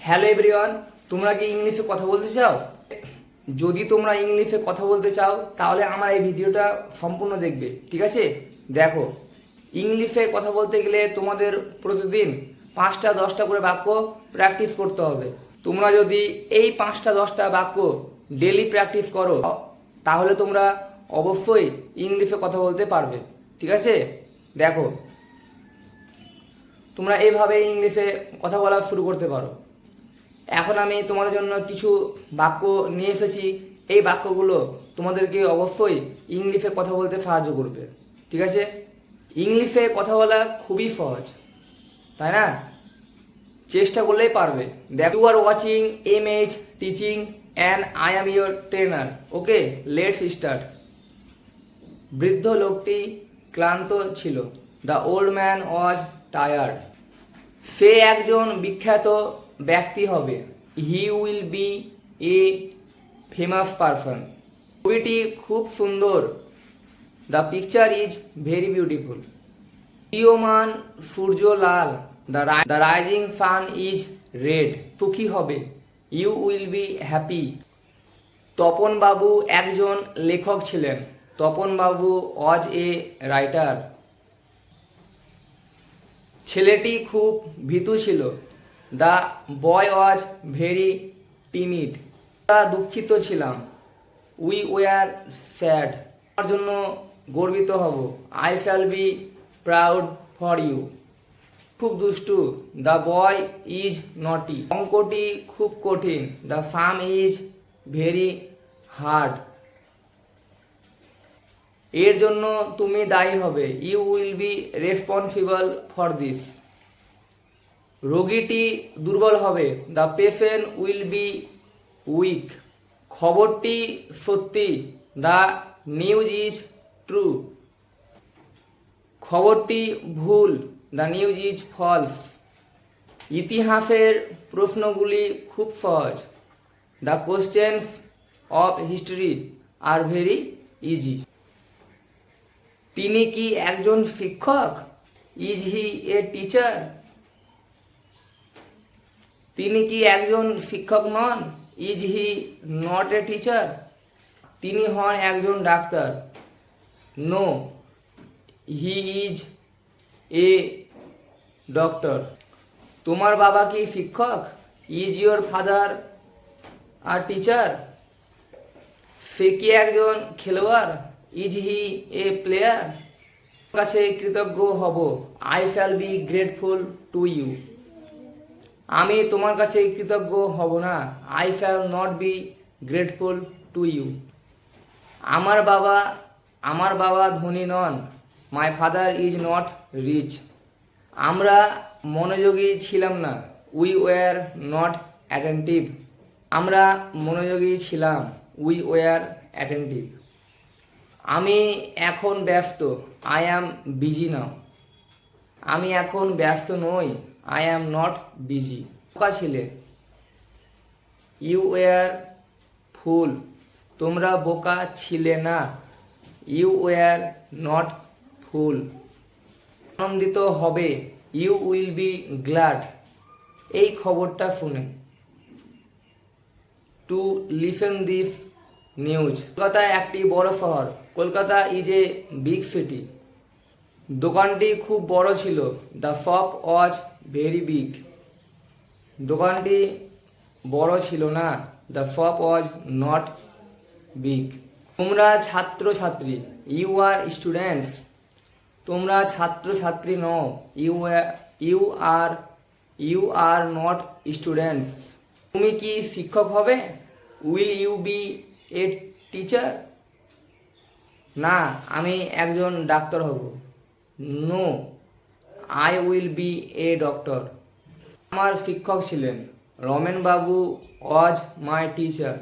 Hello everyone তোমরা কি ইংলিশে কথা বলতে চাও? যদি তোমরা ইংলিশে কথা বলতে চাও, তাহলে আমার এই ভিডিওটা সম্পূর্ণ দেখবে, ঠিক আছে? দেখো ইংলিশে কথা বলতে গেলে তোমাদের প্রতিদিন পাঁচটা দশটা করে বাক্য প্র্যাকটিস করতে হবে। তোমরা যদি এই পাঁচটা দশটা বাক্য ডেলি প্র্যাকটিস করো, তাহলে তোমরা অবশ্যই ইংলিশে কথা বলতে পারবে, ঠিক আছে? দেখো, তোমরা এইভাবে ইংলিশে কথা বলা শুরু করতে পারো। এখন আমি তোমাদের জন্য কিছু বাক্য নিয়ে এসেছি। এই বাক্যগুলো তোমাদেরকে অবশ্যই ইংলিশে কথা বলতে সাহায্য করবে। ঠিক আছে? ইংলিশে কথা বলা খুবই সহজ। তাই না? চেষ্টা করলেই পারবে। দেখ you are watching M H teaching and I am your trainer okay let's start বৃদ্ধ লোকটি ক্লান্ত ছিল। The old man was tired সে একজন বিখ্যাত ব্যক্তি হবে। He will be a famous person ছবিটি খুব সুন্দর। The picture is very beautiful প্রিয়মান সূর্য লাল the rising sun is red সুখী হবে। You will be happy Tapan babu একজন লেখক ছিলেন। তপন বাবু ওয়াজ এ রাইটার ছেলেটি খুব ভীতু ছিল। The boy was very timid তা দুঃখিত ছিলাম। উই ওয়ার স্যাড আমার জন্য গর্বিত হব। I shall be proud for you খুব দুষ্টু। দ্য বয় ইজ নটি অঙ্কটি খুব কঠিন। The sum is very hard এর জন্য তুমি দায়ী হবে। You will be responsible for this রোগীটি দুর্বল হবে। The patient will be weak খবরটি সত্যি। দ্য নিউজ ইজ ট্রু খবরটি ভুল। দ্য নিউজ ইজ ফলস ইতিহাসের প্রশ্নগুলি খুব সহজ। The questions of history are very easy তিনি কি একজন শিক্ষক? ইজ হি এ টিচার তিনি কি একজন শিক্ষক নন? Is he not a teacher তিনি হন একজন doctor. No he is a doctor তোমার বাবা কি শিক্ষক? Is your father are teacher সে কি একজন খেলোয়াড়? ইজ হি এ প্লেয়ার কাছে কৃতজ্ঞ হব। I shall be grateful to you আমি তোমার কাছে কৃতজ্ঞ হব না। I shall not be grateful to you আমার বাবা আমার বাবা ধনী নন। My father is not rich আমরা মনোযোগী ছিলাম না। উই ওয়ার নট অ্যাটেন্টিভ আমরা মনোযোগী ছিলাম। উই ওয়ার অ্যাটেন্টিভ আমি এখন ব্যস্ত। আই অ্যাম বিজি নাও আমি এখন ব্যস্ত নই। আই অ্যাম নট বিজি বোকা ছিলে। ইউ ওয়ার ফুল তোমরা বোকা ছিলে না। ইউ ওয়ার নট ফুল আনন্দিত হবে। ইউ উইল বি গ্ল্যাড এই খবরটা শুনে। To listen this news Kolkata একটি বড় শহর। Kolkata is a big city দোকানটি খুব বড় ছিল। The shop was very big দোকানটি বড় ছিল না। The shop was not big তোমরা ছাত্র ছাত্রী ইউ আর স্টুডেন্টস তোমরা ছাত্র ছাত্রী নও you you are you are not students তুমি কি শিক্ষক হবে? Will you be a teacher না, আমি একজন ডাক্তার হব। No I will be a doctor আমার শিক্ষক ছিলেন রমেন বাবু ওয়াজ মাই টিচার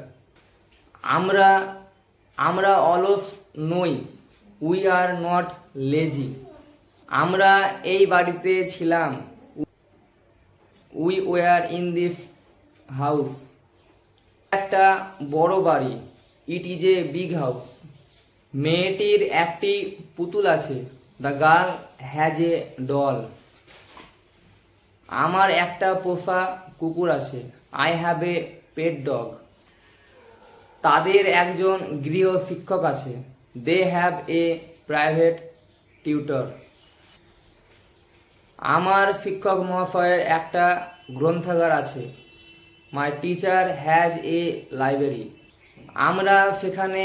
আমরা আমরা অলস নই উই আর নট লেজি আমরা এই বাড়িতে ছিলাম। We were in this house একটা বড় বাড়ি it is a big house মেয়েটির একটি পুতুল আছে। The girl has a doll আমার একটা পোষা কুকুর আছে। I have a pet dog তাদের একজন গৃহ শিক্ষক আছে। They have a private tutor আমার শিক্ষক মহাশয়ের একটা গ্রন্থাগার আছে। My teacher has a library আমরা সেখানে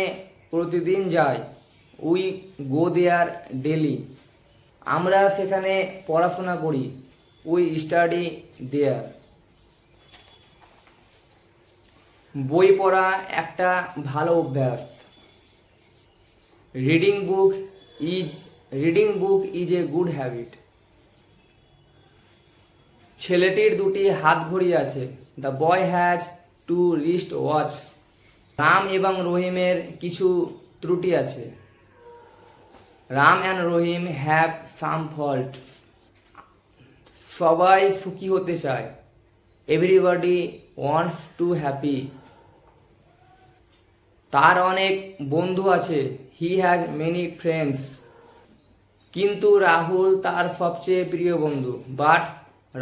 প্রতিদিন যাই। We go there daily. আমরা সেখানে পড়াশোনা করি, উই স্টাডি দেয়ার। বই পড়া একটা ভালো অভ্যাস। Reading book is, reading book is a good habit. ছেলেটির দুটি হাত ঘড়ি আছে, the boy has two wrist watch. Ram এবং রহিমের কিছু ত্রুটি আছে। Ram and Rahim have some fault সবাই সুখী হতে চায়। এভরিবডি ওয়ান্টস টু হ্যাপি তার অনেক বন্ধু আছে। হি হ্যাজ মেনি ফ্রেন্ডস কিন্তু রাহুল তার সবচেয়ে প্রিয় বন্ধু। But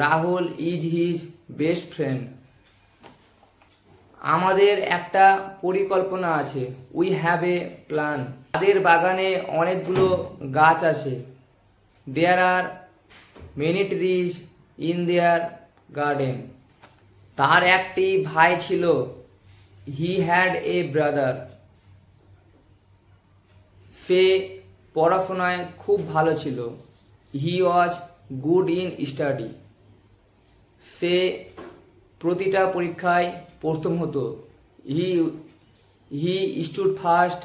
Rahul is his best friend আমাদের একটা পরিকল্পনা আছে। উই হ্যাভ এ প্ল্যান তাদের বাগানে অনেকগুলো গাছ আছে। There are many trees in their garden তার একটি ভাই ছিল। হি হ্যাড এ ব্রাদার সে পড়াশোনায় খুব ভালো ছিল। He was good in study সে প্রতিটা পরীক্ষায় প্রথম হতো। He he stood first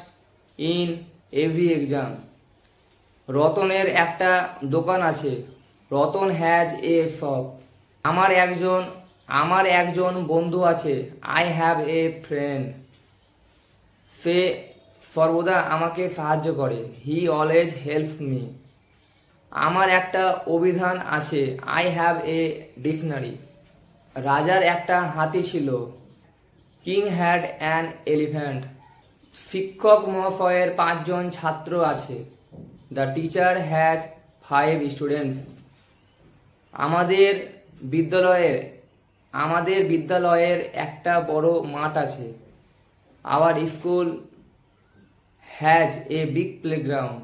in every exam রতনের একটা দোকান আছে। রতন হ্যাজ এ শপ আমার একজন আমার একজন বন্ধু আছে। আই হ্যাভ এ ফ্রেন্ড সে সর্বদা আমাকে সাহায্য করে। হি অলওয়েজ হেল্প মি আমার একটা অভিধান আছে। আই হ্যাভ এ ডিকশনারি রাজার একটা হাতি ছিল। কিং হ্যাড অ্যান এলিফ্যান্ট শিক্ষক মহাশয়ের পাঁচজন ছাত্র আছে। The teacher has five students আমাদের বিদ্যালয়ের আমাদের বিদ্যালয়ের একটা বড় মাঠ আছে। Our school has a big playground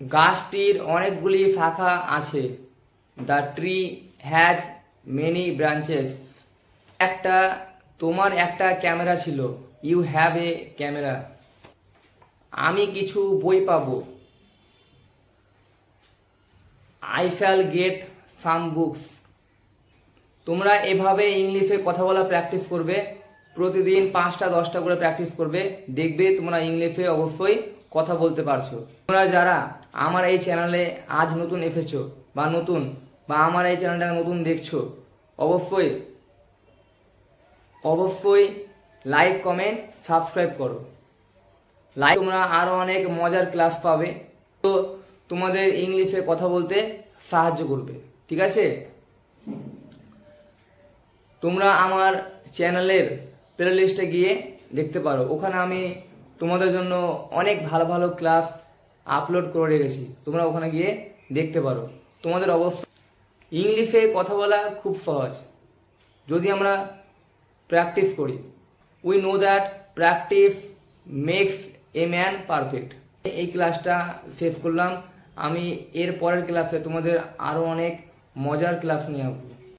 গাছটির অনেকগুলি শাখা আছে। The tree has many branches একটা, তোমার একটা ক্যামেরা ছিল। ইউ হ্যাভ এ ক্যামেরা আমি কিছু বই পাবো। I shall get some books তোমরা এভাবে ইংলিশে কথা বলা প্র্যাকটিস করবে। প্রতিদিন পাঁচটা, দশটা করে প্র্যাকটিস করবে। দেখবে তোমরা ইংলিশে অবশ্যই কথা বলতে পারছ। তোমরা যারা আমার এই চ্যানেলে আজ নতুন এসেছ বা নতুন বা আমার এই চ্যানেলটা নতুন দেখছ, অবশ্যই অবশ্যই লাইক কমেন্ট সাবস্ক্রাইব করো। লাইক তোমরা আরও অনেক মজার ক্লাস পাবে। তো তোমাদের ইংলিশে কথা বলতে সাহায্য করবে। ঠিক আছে? তোমরা আমার চ্যানেলের প্লে লিস্টে গিয়ে দেখতে পারো। ওখানে আমি তোমাদের জন্য অনেক ভালো ভালো ক্লাস আপলোড করে রেখেছি। তোমরা ওখানে গিয়ে দেখতে পারো। তোমাদের অবশ্যই ইংলিশে কথা বলা খুব সহজ। যদি আমরা প্র্যাকটিস করি। We know that practice makes a man perfect এই ক্লাসটা শেষ করলাম। আমি এর পরের ক্লাসে তোমাদের আরও অনেক মজার ক্লাস নিয়ে আসব।